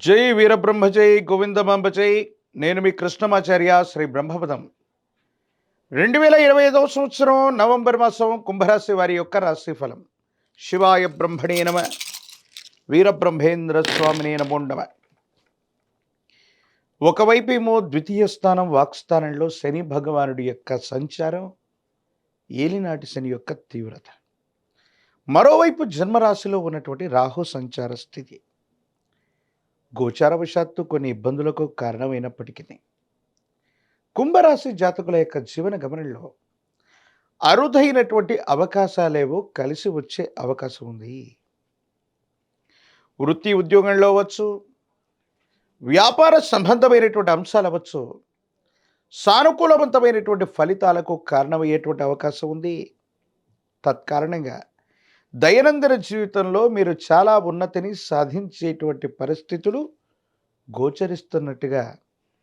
జై వీరబ్రహ్మజై గోవిందమాంబజై నేను మీ కృష్ణమాచార్య శ్రీ బ్రహ్మపదం. రెండు వేల ఇరవై ఐదవ సంవత్సరం నవంబర్ మాసం కుంభరాశి వారి యొక్క రాశి ఫలం శివాయ బ్రహ్మణే నమ. వీరబ్రహ్మేంద్ర స్వామినే నమో నమ. ఒకవైపు ఏమో ద్వితీయ స్థానం వాక్స్థానంలో శని భగవానుడి యొక్క సంచారం. ఏలినాటి శని యొక్క తీవ్రత. మరోవైపు జన్మరాశిలో ఉన్నటువంటి రాహు సంచార స్థితి. గోచారవశాత్తు కొన్ని ఇబ్బందులకు కారణమైనప్పటికీ కుంభరాశి జాతకుల యొక్క జీవన గమనంలో అరుదైనటువంటి అవకాశాలేవో కలిసి వచ్చే అవకాశం ఉంది. వృత్తి ఉద్యోగంలో అవ్వచ్చు వ్యాపార సంబంధమైనటువంటి అంశాలు అవ్వచ్చు సానుకూలవంతమైనటువంటి ఫలితాలకు కారణమయ్యేటువంటి అవకాశం ఉంది. తత్కారణంగా దైనందిన జీవితంలో మీరు చాలా ఉన్నతిని సాధించేటువంటి పరిస్థితులు గోచరిస్తున్నట్టుగా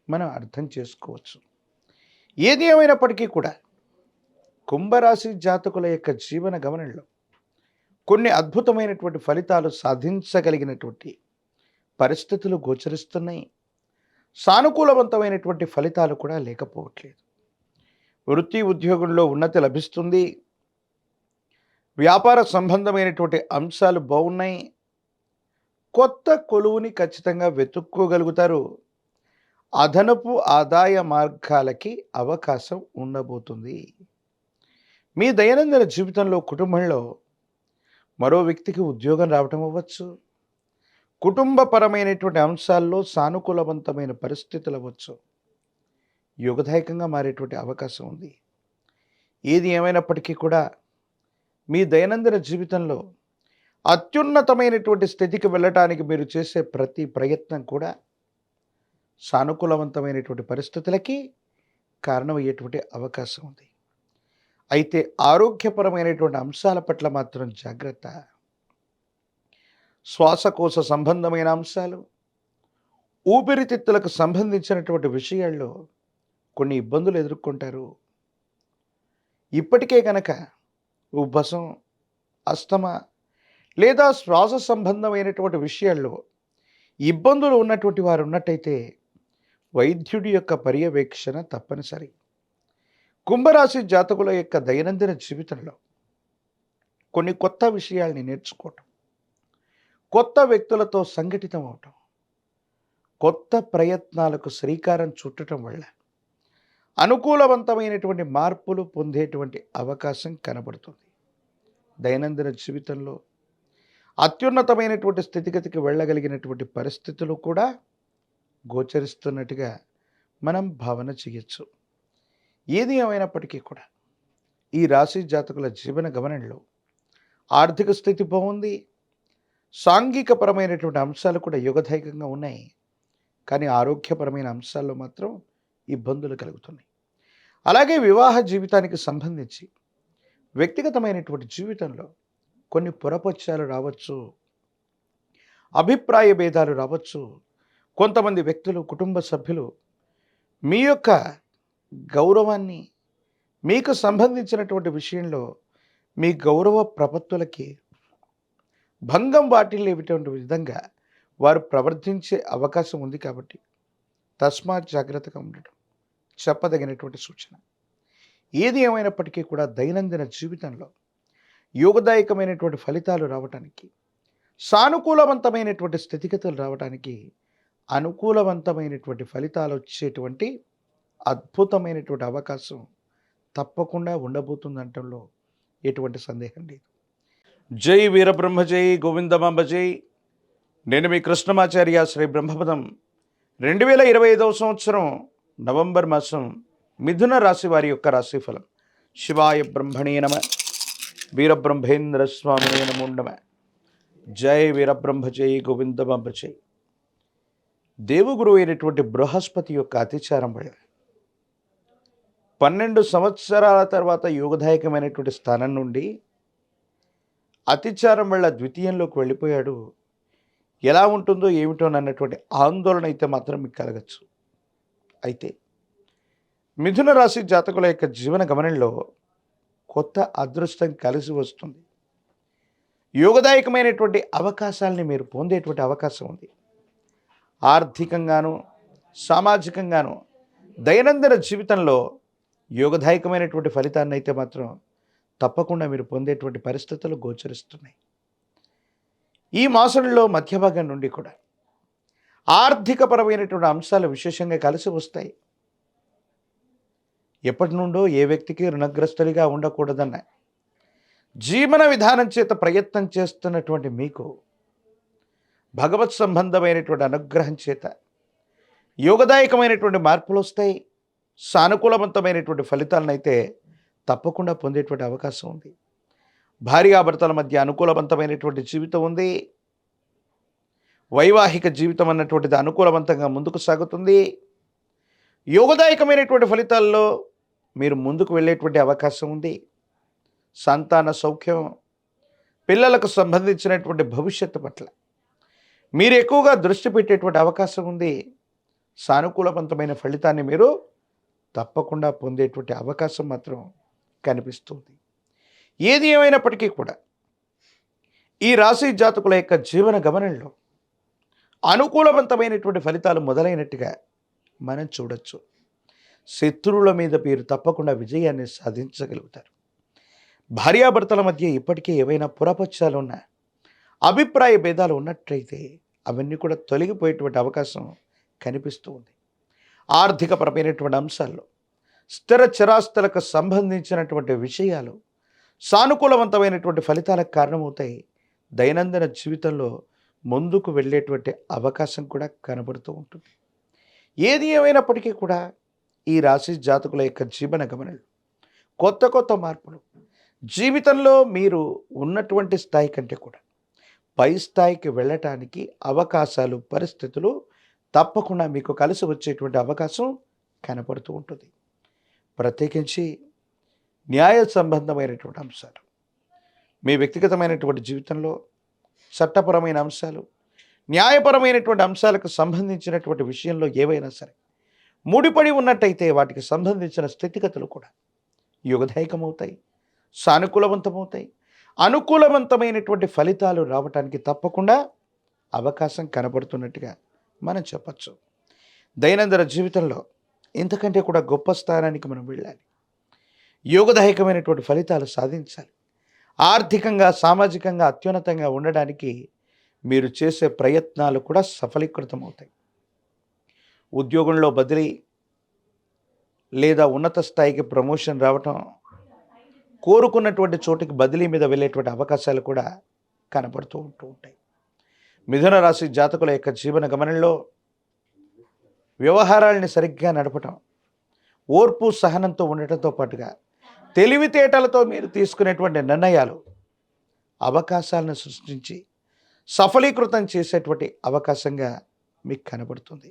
మనం అర్థం చేసుకోవచ్చు. ఏది ఏమైనప్పటికీ కూడా కుంభరాశి జాతకుల యొక్క జీవన గమనంలో కొన్ని అద్భుతమైనటువంటి ఫలితాలు సాధించగలిగినటువంటి పరిస్థితులు గోచరిస్తున్నాయి. సానుకూలవంతమైనటువంటి ఫలితాలు కూడా లేకపోవట్లేదు. వృత్తి ఉద్యోగంలో ఉన్నతి లభిస్తుంది. వ్యాపార సంబంధమైనటువంటి అంశాలు బాగున్నాయి. కొత్త కొలువుని ఖచ్చితంగా వెతుక్కోగలుగుతారు. అదనపు ఆదాయ మార్గాలకి అవకాశం ఉండబోతుంది. మీ దైనందిన జీవితంలో కుటుంబంలో మరో వ్యక్తికి ఉద్యోగం రావటం అవ్వచ్చు. కుటుంబపరమైనటువంటి అంశాల్లో సానుకూలవంతమైన పరిస్థితులు అవ్వచ్చు. యుగదాయకంగా మారేటువంటి అవకాశం ఉంది. ఏది ఏమైనప్పటికీ కూడా మీ దైనందిన జీవితంలో అత్యున్నతమైనటువంటి స్థితికి వెళ్ళటానికి మీరు చేసే ప్రతి ప్రయత్నం కూడా సానుకూలవంతమైనటువంటి పరిస్థితులకి కారణమయ్యేటువంటి అవకాశం ఉంది. అయితే ఆరోగ్యపరమైనటువంటి అంశాల పట్ల మాత్రం జాగ్రత్త. శ్వాసకోశ సంబంధమైన అంశాలు ఊపిరితిత్తులకు సంబంధించినటువంటి విషయాల్లో కొన్ని ఇబ్బందులు ఎదుర్కొంటారు. ఇప్పటికే కనుక ఉబ్బసం అస్తమ లేదా శ్వాస సంబంధమైనటువంటి విషయాల్లో ఇబ్బందులు ఉన్నటువంటి వారు ఉన్నట్టయితే వైద్యుడి యొక్క పర్యవేక్షణ తప్పనిసరి. కుంభరాశి జాతకుల యొక్క దైనందిన జీవితంలో కొన్ని కొత్త విషయాల్ని నేర్చుకోవటం కొత్త వ్యక్తులతో సంఘటితం అవటం కొత్త ప్రయత్నాలకు శ్రీకారం చుట్టడం వల్ల అనుకూలవంతమైనటువంటి మార్పులు పొందేటువంటి అవకాశం కనబడుతుంది. దైనందిన జీవితంలో అత్యున్నతమైనటువంటి స్థితిగతికి వెళ్ళగలిగినటువంటి పరిస్థితులు కూడా గోచరిస్తున్నట్టుగా మనం భావన చేయొచ్చు. ఏది ఏమైనప్పటికీ కూడా ఈ రాశి జాతకుల జీవన గమనంలో ఆర్థిక స్థితి బాగుంది. సాంఘికపరమైనటువంటి అంశాలు కూడా యుగధైకంగా ఉన్నాయి. కానీ ఆరోగ్యపరమైన అంశాల్లో మాత్రం ఇబ్బందులు కలుగుతున్నాయి. అలాగే వివాహ జీవితానికి సంబంధించి వ్యక్తిగతమైనటువంటి జీవితంలో కొన్ని పురపత్యాలు రావచ్చు అభిప్రాయ భేదాలు రావచ్చు. కొంతమంది వ్యక్తులు కుటుంబ సభ్యులు మీ యొక్క గౌరవాన్ని మీకు సంబంధించినటువంటి విషయంలో మీ గౌరవ ప్రపత్తులకి భంగం వాటిల్లేటువంటి విధంగా వారు ప్రవర్తించే అవకాశం ఉంది కాబట్టి తస్మాత్ జాగ్రత్తగా ఉండటం. చెప్పదగినటువంటి సూచన. ఏది ఏమైనప్పటికీ కూడా దైనందిన జీవితంలో యోగదాయకమైనటువంటి ఫలితాలు రావటానికి సానుకూలవంతమైనటువంటి స్థితిగతులు రావడానికి అనుకూలవంతమైనటువంటి ఫలితాలు వచ్చేటువంటి అద్భుతమైనటువంటి అవకాశం తప్పకుండా ఉండబోతుందంటంలో ఎటువంటి సందేహం లేదు. జై వీరబ్రహ్మ జై గోవిందమాంబ జై. నేను మీ కృష్ణమాచార్య శ్రీ బ్రహ్మపదం. రెండు వేల ఇరవై ఐదవ సంవత్సరం నవంబర్ మాసం మిథున రాశి వారి యొక్క రాశిఫలం. శివాయ బ్రహ్మణే నమ వీరబ్రహ్మేంద్ర స్వామినే నమో నమ. జై వీరబ్రహ్మ జయ గోవిందమాంబ జయ దేవగురు అయినటువంటి బృహస్పతి యొక్క అతిచారం వల్ల పన్నెండు సంవత్సరాల తర్వాత యోగదాయకమైనటువంటి స్థానం నుండి అతిచారం వల్ల ద్వితీయంలోకి వెళ్ళిపోయాడు. ఎలా ఉంటుందో ఏమిటో అన్నటువంటి ఆందోళన అయితే మాత్రం మీకు కలగచ్చు. అయితే మిథున రాశి జాతకుల యొక్క జీవన గమనంలో కొత్త అదృష్టం కలిసి వస్తుంది. యోగదాయకమైనటువంటి అవకాశాలని మీరు పొందేటువంటి అవకాశం ఉంది. ఆర్థికంగాను సామాజికంగాను దైనందిన జీవితంలో యోగదాయకమైనటువంటి ఫలితాన్ని అయితే మాత్రం తప్పకుండా మీరు పొందేటువంటి పరిస్థితులు గోచరిస్తున్నాయి. ఈ మాసంలో మధ్య భాగం నుండి కూడా ఆర్థికపరమైనటువంటి అంశాలు విశేషంగా కలిసి వస్తాయి. ఎప్పటి నుండో ఏ వ్యక్తికి రుణగ్రస్తులుగా ఉండకూడదన్న జీవన విధానం చేత ప్రయత్నం చేస్తున్నటువంటి మీకు భగవత్ సంబంధమైనటువంటి అనుగ్రహం చేత యోగదాయకమైనటువంటి మార్పులు వస్తాయి. సానుకూలవంతమైనటువంటి ఫలితాలను అయితే తప్పకుండా పొందేటువంటి అవకాశం ఉంది. భార్యాభర్తల మధ్య అనుకూలవంతమైనటువంటి జీవితం ఉంది. వైవాహిక జీవితం అన్నటువంటిది అనుకూలవంతంగా ముందుకు సాగుతుంది. యోగదాయకమైనటువంటి ఫలితాల్లో మీరు ముందుకు వెళ్ళేటువంటి అవకాశం ఉంది. సంతాన సౌఖ్యం పిల్లలకు సంబంధించినటువంటి భవిష్యత్తు పట్ల మీరు ఎక్కువగా దృష్టి పెట్టేటువంటి అవకాశం ఉంది. సానుకూలవంతమైన ఫలితాన్ని మీరు తప్పకుండా పొందేటువంటి అవకాశం మాత్రం కనిపిస్తుంది. ఏది ఏమైనప్పటికీ కూడా ఈ రాశి జాతకుల యొక్క జీవన గమనంలో అనుకూలవంతమైనటువంటి ఫలితాలు మొదలైనట్టుగా మనం చూడొచ్చు. శత్రువుల మీద మీరు తప్పకుండా విజయాన్ని సాధించగలుగుతారు. భార్యాభర్తల మధ్య ఇప్పటికే ఏవైనా పురపక్షాలు ఉన్నా అభిప్రాయ భేదాలు ఉన్నట్లయితే అవన్నీ కూడా తొలగిపోయేటువంటి అవకాశం కనిపిస్తూ ఉంది. ఆర్థికపరమైనటువంటి అంశాల్లో స్థిర చిరాస్తులకు సంబంధించినటువంటి విషయాలు సానుకూలవంతమైనటువంటి ఫలితాలకు కారణమవుతాయి. దైనందిన జీవితంలో ముందుకు వెళ్ళేటువంటి అవకాశం కూడా కనబడుతూ ఉంటుంది. ఏది ఏమైనప్పటికీ కూడా ఈ రాశి జాతకుల యొక్క జీవన గమనలు కొత్త కొత్త మార్పులు జీవితంలో మీరు ఉన్నటువంటి స్థాయి కంటే కూడా పై స్థాయికి వెళ్ళటానికి అవకాశాలు పరిస్థితులు తప్పకుండా మీకు కలిసి వచ్చేటువంటి అవకాశం కనపడుతూ ఉంటుంది. ప్రత్యేకించి న్యాయ సంబంధమైనటువంటి అంశాలు మీ వ్యక్తిగతమైనటువంటి జీవితంలో చట్టపరమైన అంశాలు న్యాయపరమైనటువంటి అంశాలకు సంబంధించినటువంటి విషయంలో ఏవైనా సరే ముడిపడి ఉన్నట్టయితే వాటికి సంబంధించిన స్థితిగతులు కూడా యుగదాయకమవుతాయి సానుకూలవంతమవుతాయి. అనుకూలవంతమైనటువంటి ఫలితాలు రావటానికి తప్పకుండా అవకాశం కనబడుతున్నట్టుగా మనం చెప్పచ్చు. దైనందిన జీవితంలో ఇంతకంటే కూడా గొప్ప స్థానానికి మనం వెళ్ళాలి. యోగదాయకమైనటువంటి ఫలితాలు సాధించాలి. ఆర్థికంగా సామాజికంగా అత్యున్నతంగా ఉండడానికి మీరు చేసే ప్రయత్నాలు కూడా సఫలీకృతం అవుతాయి ఉద్యోగంలో బదిలీ లేదా ఉన్నత స్థాయికి ప్రమోషన్ రావటం కోరుకున్నటువంటి చోటికి బదిలీ మీద వెళ్ళేటువంటి అవకాశాలు కూడా కనపడుతూ ఉంటూ ఉంటాయి. మిథున రాశి జాతకుల యొక్క జీవన గమనంలో వ్యవహారాల్ని సరిగ్గా నడపటం ఓర్పు సహనంతో ఉండటంతో పాటుగా తెలివితేటలతో మీరు తీసుకునేటువంటి నిర్ణయాలు అవకాశాలను సృష్టించి సఫలీకృతం చేసేటువంటి అవకాశంగా మీకు కనబడుతుంది.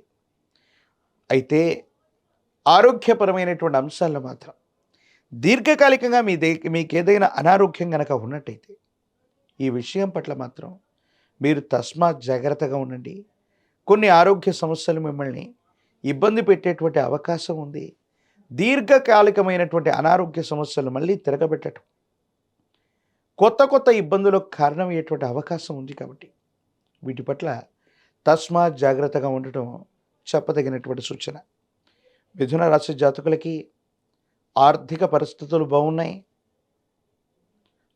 అయితే ఆరోగ్యపరమైనటువంటి అంశాల్లో మాత్రం దీర్ఘకాలికంగా మీ దే మీకు ఏదైనా అనారోగ్యం కనుక ఉన్నట్టయితే ఈ విషయం పట్ల మాత్రం మీరు తస్మాత్ జాగ్రత్తగా ఉండండి. కొన్ని ఆరోగ్య సమస్యలు మిమ్మల్ని ఇబ్బంది పెట్టేటువంటి అవకాశం ఉంది. దీర్ఘకాలికమైనటువంటి అనారోగ్య సమస్యలు మళ్ళీ తిరగబెట్టడం కొత్త కొత్త ఇబ్బందులకు కారణమయ్యేటువంటి అవకాశం ఉంది కాబట్టి వీటి పట్ల తస్మాత్ జాగ్రత్తగా ఉండటం చెప్పదగినటువంటి సూచన. మిథున రాశి జాతకులకి ఆర్థిక పరిస్థితులు బాగున్నాయి.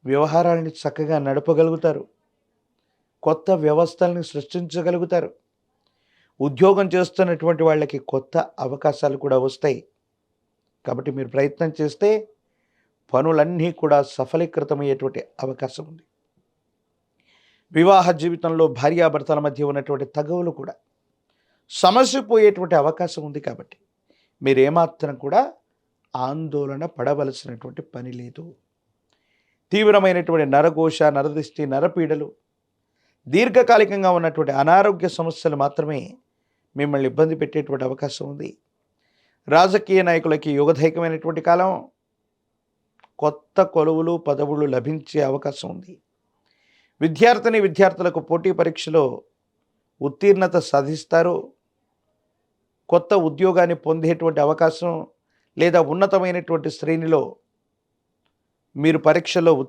వ్యవహారాలని చక్కగా నడపగలుగుతారు. కొత్త వ్యవస్థల్ని సృష్టించగలుగుతారు. ఉద్యోగం చేస్తున్నటువంటి వాళ్ళకి కొత్త అవకాశాలు కూడా వస్తాయి. కాబట్టి మీరు ప్రయత్నం చేస్తే పనులన్నీ కూడా సఫలీకృతమయ్యేటువంటి అవకాశం ఉంది. వివాహ జీవితంలో భార్యాభర్తల మధ్య ఉన్నటువంటి తగవులు కూడా సమస్య పోయేటువంటి అవకాశం ఉంది కాబట్టి మీరు ఏమాత్రం కూడా ఆందోళన పడవలసినటువంటి పని లేదు. తీవ్రమైనటువంటి నరఘోష నరదిష్టి నరపీడలు దీర్ఘకాలికంగా ఉన్నటువంటి అనారోగ్య సమస్యలు మాత్రమే మిమ్మల్ని ఇబ్బంది పెట్టేటువంటి అవకాశం ఉంది. రాజకీయ నాయకులకి యుగధైకమైనటువంటి కాలం కొత్త కొలువులు పదవులు లభించే అవకాశం ఉంది. విద్యార్థిని విద్యార్థులకు పోటీ పరీక్షలో ఉత్తీర్ణత సాధిస్తారు. కొత్త ఉద్యోగాన్ని పొందేటువంటి అవకాశం లేదా ఉన్నతమైనటువంటి శ్రేణిలో మీరు పరీక్షలో